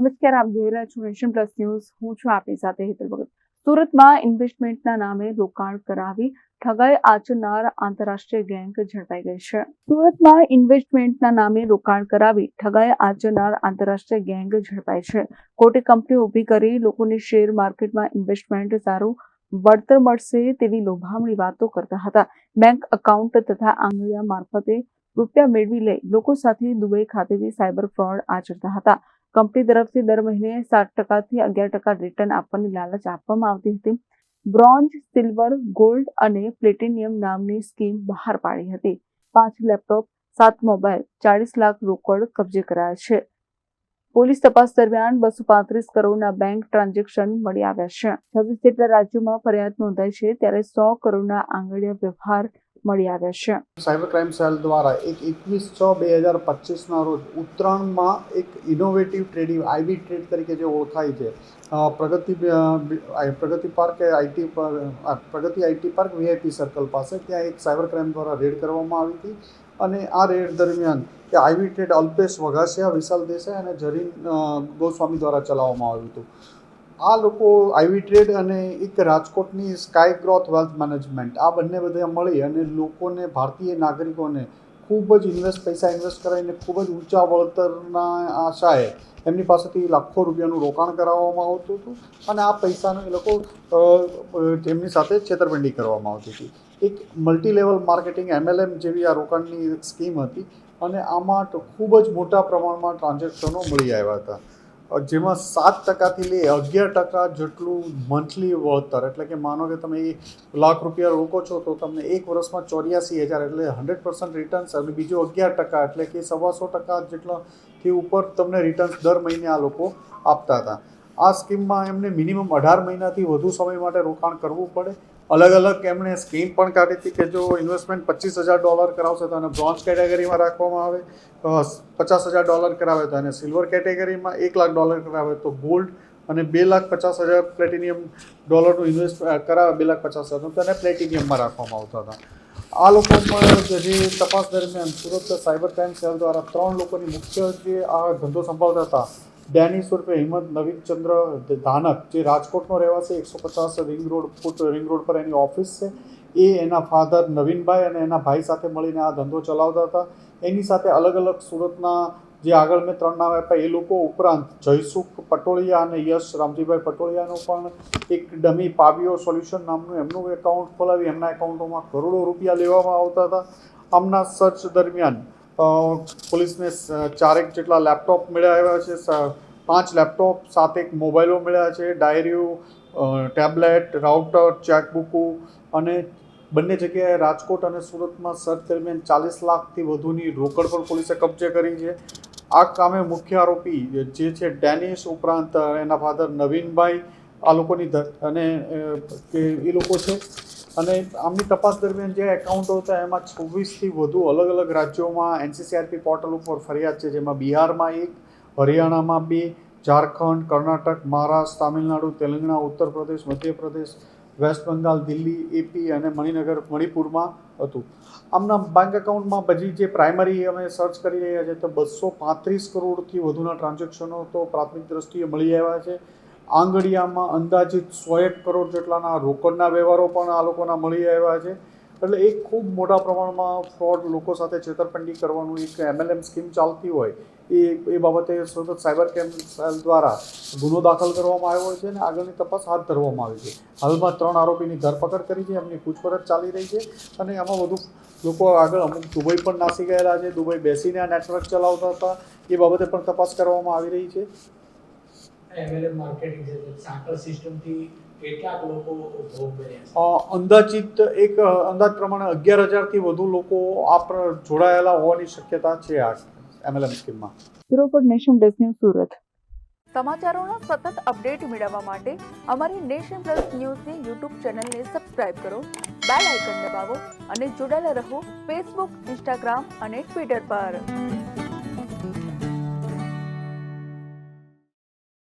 નમસ્કાર, આપ જોઈ રહ્યા છો નેશન પ્લસ ન્યૂઝ હું છું આપની સાથે હેતલ ભગત. સુરતમાં ઇન્વેસ્ટમેન્ટના નામે રોકાણ કરાવી ઠગાઈ આચરનાર આંતરરાષ્ટ્રીય ગેંગ ઝડપાઈ ગઈ છે. સુરતમાં ઇન્વેસ્ટમેન્ટના નામે રોકાણ કરાવી ઠગાઈ આચરનાર આંતરરાષ્ટ્રીય ગેંગ ઝડપાઈ છે. કોટી કંપનીઓ ઊભી કરી લોકોને શેર માર્કેટમાં ઇન્વેસ્ટમેન્ટ સારું વળતર મળશે તેવી લોભામણી વાતો કરતા હતા. બેંક એકાઉન્ટ તથા આંગળીયા મારફતે રૂપિયા મેળવી લઈ લોકો સાથે દુબઈ ખાતેથી સાયબર ફ્રોડ આચરતા હતા. કંપની તરફથી દર મહિને સાત ટકાથી અગિયાર ટકા રિટર્ન આપવાની લાલચ આપવામાં આવતી હતી. બ્રોન્ઝ સિલ્વર ગોલ્ડ અને પ્લેટિનિયમ નામની સ્કીમ બહાર પાડી હતી. પાંચ લેપટોપ સાત મોબાઈલ ચાળીસ લાખ રોકડ કબજે કરાયા છે. પોલીસ તપાસ દરમિયાન બસો પાંત્રીસ કરોડના બેંક ટ્રાન્ઝેક્શન મળી આવ્યા છે. છવ્વીસ જેટલા રાજ્યોમાં ફરિયાદ નોંધાઈ છે, ત્યારે સો કરોડના આંગળીયા વ્યવહાર મળી આવ્યા છે. સાયબર ક્રાઇમ સેલ દ્વારા એક એકવીસ છ બે હજાર પચીસના રોજ ઉત્તરાયણમાં એક ઇનોવેટિવ ટ્રેડિંગ આઈબી ટ્રેડ તરીકે જે ઓળખાય છે પ્રગતિ પ્રગતિ પાર્ક આઈટી પર Pragati IT park VIP circle પાસે ત્યાં એક સાયબર ક્રાઇમ દ્વારા રેડ કરવામાં આવી હતી અને આ રેડ દરમિયાન કે આઈબી ટ્રેડ અલ્પેશ વઘાસિયા વિશાલ દેસાઈ અને જરીન ગોસ્વામી દ્વારા ચલાવવામાં આવ્યું હતું. આ લોકો આઈવી ટ્રેડ અને એક રાજકોટની સ્કાય ગ્રોથ વેલ્થ મેનેજમેન્ટ આ બંને બધા મળી અને લોકોને, ભારતીય નાગરિકોને ખૂબ જ ઇન્વેસ્ટ પૈસા ઇન્વેસ્ટ કરાવીને ખૂબ જ ઊંચા વળતરના આશાએ એમની પાસેથી લાખો રૂપિયાનું રોકાણ કરાવવામાં આવતું હતું અને આ પૈસાનું એ લોકો તેમની સાથે છેતરપિંડી કરવામાં આવતી હતી. એક મલ્ટી લેવલ માર્કેટિંગ એમએલએમ જેવી આ રોકાણની સ્કીમ હતી અને આમાં ખૂબ જ મોટા પ્રમાણમાં ટ્રાન્ઝેક્શનો મળી આવ્યા હતા. જેમાં સાત ટકાથી લઈ અગિયાર ટકા જેટલું મંથલી વળતર. એટલે કે માનો કે તમે લાખ રૂપિયા રોકો છો તો તમને એક વર્ષમાં ચોર્યાસી હજાર એટલે હંડ્રેડ પર્સન્ટ રિટર્ન્સ અને બીજું અગિયાર ટકા એટલે કે સવાસો ટકા જેટલાથી ઉપર તમને રિટર્ન્સ દર મહિને આ લોકો આપતા હતા. આ સ્કીમમાં એમને મિનિમમ અઢાર મહિનાથી વધુ સમય માટે રોકાણ કરવું પડે. અલગ અલગ એમણે સ્કીમ પણ કાઢી હતી કે જો ઇન્વેસ્ટમેન્ટ પચીસ હજાર ડોલર કરાવશે તો એને બ્રોન્ઝ કેટેગરીમાં રાખવામાં આવે પચાસ હજાર ડોલર કરાવે તો એને સિલ્વર કેટેગરીમાં એક લાખ ડોલર કરાવે તો ગોલ્ડ અને બે લાખ પચાસ હજાર પ્લેટિનિયમ ડોલરનું ઇન્વેસ્ટ કરાવે, બે લાખ પચાસ હજારનું તો એને પ્લેટિનિયમમાં રાખવામાં આવતા હતા. આ લોકો પણ જે તપાસ દરમિયાન સુરત સાયબર ક્રાઇમ સેલ દ્વારા ત્રણ લોકોની મુખ્ય જે આ ધંધો સંભાળતા હતા ડેનિસ ઉર્ફે હિંમત નવીનચંદ્ર ધાનક, જે રાજકોટનો રહેવાસી, એકસો પચાસ ring road, foot ring road પર એની ઓફિસ છે. એ એના ફાધર નવીનભાઈ અને એના ભાઈ સાથે મળીને આ ધંધો ચલાવતા હતા. એની સાથે અલગ અલગ સુરતના જે આગળ મેં ત્રણ નામ આપ્યા, એ લોકો ઉપરાંત જયસુખ પટોળિયા અને યશ રામજીભાઈ પટોળિયાનો પણ એક ડમી પાબીઓ સોલ્યુશન નામનું એમનું એકાઉન્ટ ખોલાવી, એમના એકાઉન્ટોમાં કરોડો રૂપિયા લેવામાં આવતા હતા. આમના સર્ચ દરમિયાન પોલીસને ચારેક જેટલા લેપટોપ મળ્યા આવ્યા છે પાંચ લેપટોપ સાતેક મોબાઈલો મળ્યા છે, ડાયરીઓ ટેબ્લેટ, રાઉટર, ચેકબુકો અને બંને જગ્યાએ રાજકોટ અને સુરતમાં સર્ચ દરમિયાન ચાલીસ લાખથી વધુની રોકડ પણ પોલીસે કબજે કરી છે. આ કામે મુખ્ય આરોપી જે છે ડેનિશ ઉપરાંત એના ફાધર નવીનભાઈ, આ લોકોની અને એ લોકો છે. અને આમની તપાસ દરમિયાન જે એકાઉન્ટો હતા, એમાં છવ્વીસથી વધુ અલગ અલગ રાજ્યોમાં એનસીસીઆરપી પોર્ટલ ઉપર ફરિયાદ છે, જેમાં બિહારમાં એક, હરિયાણામાં બે, ઝારખંડ, કર્ણાટક, મહારાષ્ટ્ર, તામિલનાડુ, તેલંગાણા ઉત્તર પ્રદેશ મધ્યપ્રદેશ, વેસ્ટ બંગાળ, દિલ્હી એપી અને મણિનગર, મણિપુરમાં હતું. આમના બેંક એકાઉન્ટમાં બધી જે પ્રાઇમરી અમે સર્ચ કરી રહ્યા છીએ, તો બસો પાંત્રીસ કરોડથી વધુના ટ્રાન્ઝેક્શનો તો પ્રાથમિક દ્રષ્ટિએ મળી આવ્યા છે. આંગળીયામાં અંદાજિત સો એક કરોડ જેટલાના રોકડના વ્યવહારો પણ આ લોકોના મળી આવ્યા છે. એટલે એક ખૂબ મોટા પ્રમાણમાં ફ્રોડ લોકો સાથે છેતરપિંડી કરવાનું એક એમએલએમ સ્કીમ ચાલતી હોય, એ એ બાબતે સતત સાયબર ક્રાઇમ સેલ દ્વારા ગુનો દાખલ કરવામાં આવ્યો છે અને આગળની તપાસ હાથ ધરવામાં આવી છે. હાલમાં ત્રણ આરોપીની ધરપકડ કરી છે, એમની પૂછપરછ ચાલી રહી છે અને આમાં વધુ લોકો આગળ અમુક દુબઈ પણ નાસી ગયેલા છે. દુબઈ બેસીને આ નેટવર્ક ચલાવતા હતા. એ બાબતે પણ તપાસ કરવામાં આવી રહી છે. એમએલએમ માર્કેટિંગ છે સાંકળ સિસ્ટમથી કેટલાક લોકો ભોગ બન્યા અ, અંદાજિત એક અંદાજ પ્રમાણે અગિયાર હજારથી વધુ લોકો આ જોડાયેલા હોવાની શક્યતા છે આ MLM સ્કીમમાં. Bureau for nation desk news Surat. સમાચારોના સતત અપડેટ મેળવવા માટે અમારી નેશન પ્લસ ન્યૂઝની યુટ્યુબ ચેનલને સબસ્ક્રાઇબ કરો બેલ આઇકન દબાવો અને જોડાયેલા રહો ફેસબુક ઇન્સ્ટાગ્રામ અને ટ્વિટર પર.